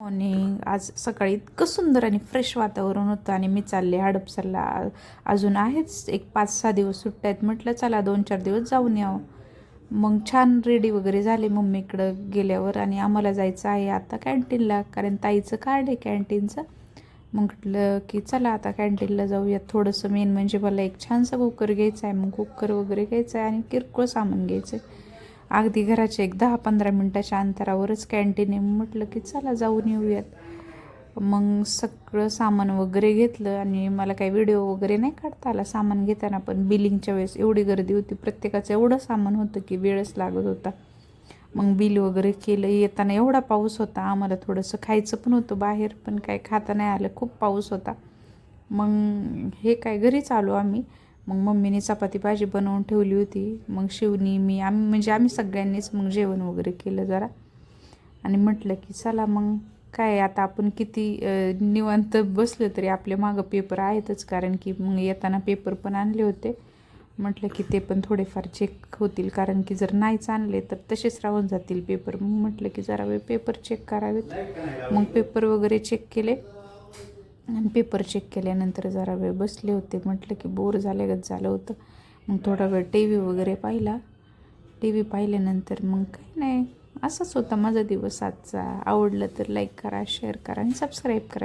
Morning आज सकाळी इतकं सुंदर आणि फ्रेश वातावरण होतं आणि मी चालले हडपसरला. अजून आहेच एक पाच सहा दिवस सुट्ट्या आहेत. म्हटलं चला दोन चार दिवस जाऊन यावं. मग छान रेडी वगैरे झाले मम्मीकडं गेल्यावर आणि आम्हाला जायचं आहे आता कॅन्टीनला कारण ताईचं कार्ड आहे कॅन्टीनचं मग म्हटलं की चला आता कॅन्टीनला जाऊया थोडंसं मेन म्हणजे मला एक छानसा कुकर घ्यायचा आहे. मग कुकर वगैरे घ्यायचा आहे आणि किरकोळ सामान घ्यायचं आहे. अगदी घराच्या एक दहा पंधरा मिनटाच्या अंतरावरच कॅन्टीन आहे. म्हटलं की चला जाऊन येऊयात. मग सगळं सामान वगैरे घेतलं आणि मला काही व्हिडिओ वगैरे नाही काढता आला. सामान घेताना पण बिलिंगच्या वेळेस एवढी गर्दी होती. प्रत्येकाचं एवढं सामान होतं की वेळच लागत होता. मग बिल वगैरे केलं. येताना एवढा पाऊस होता. आम्हाला थोडंसं खायचं पण होतं. बाहेर पण काय खाता नाही आलं. खूप पाऊस होता. मग हे काय घरीच आलो आम्ही. मग मम्मीने चपाती भाजी बनवून ठेवली होती. मग शिवनी मी आम्ही म्हणजे आम्ही सगळ्यांनीच मग जेवण वगैरे केलं जरा. आणि म्हटलं की चला मग काय आता आपण किती निवांत बसलं तरी आपल्या मागं पेपर आहेतच. कारण की मग येताना पेपर पण आणले होते. म्हटलं की ते पण थोडेफार चेक होतील. कारण की जर नाहीच आणले तर तसेच राहून जातील पेपर. मग म्हटलं की जरा वेळ पेपर चेक करावेत. मग पेपर वगैरे चेक केले. आणि पेपर चेक केल्यानंतर जरा वेळ बसले होते. म्हटलं की बोर झाल्यागत झालं होतं. मग थोडा वेळ टी व्ही वगैरे पाहिला. टी व्ही पाहिल्यानंतर मग काही नाही. असाच होता माझा दिवस. आजचा आवडलं तर लाईक करा शेअर करा आणि सबस्क्राईब करा.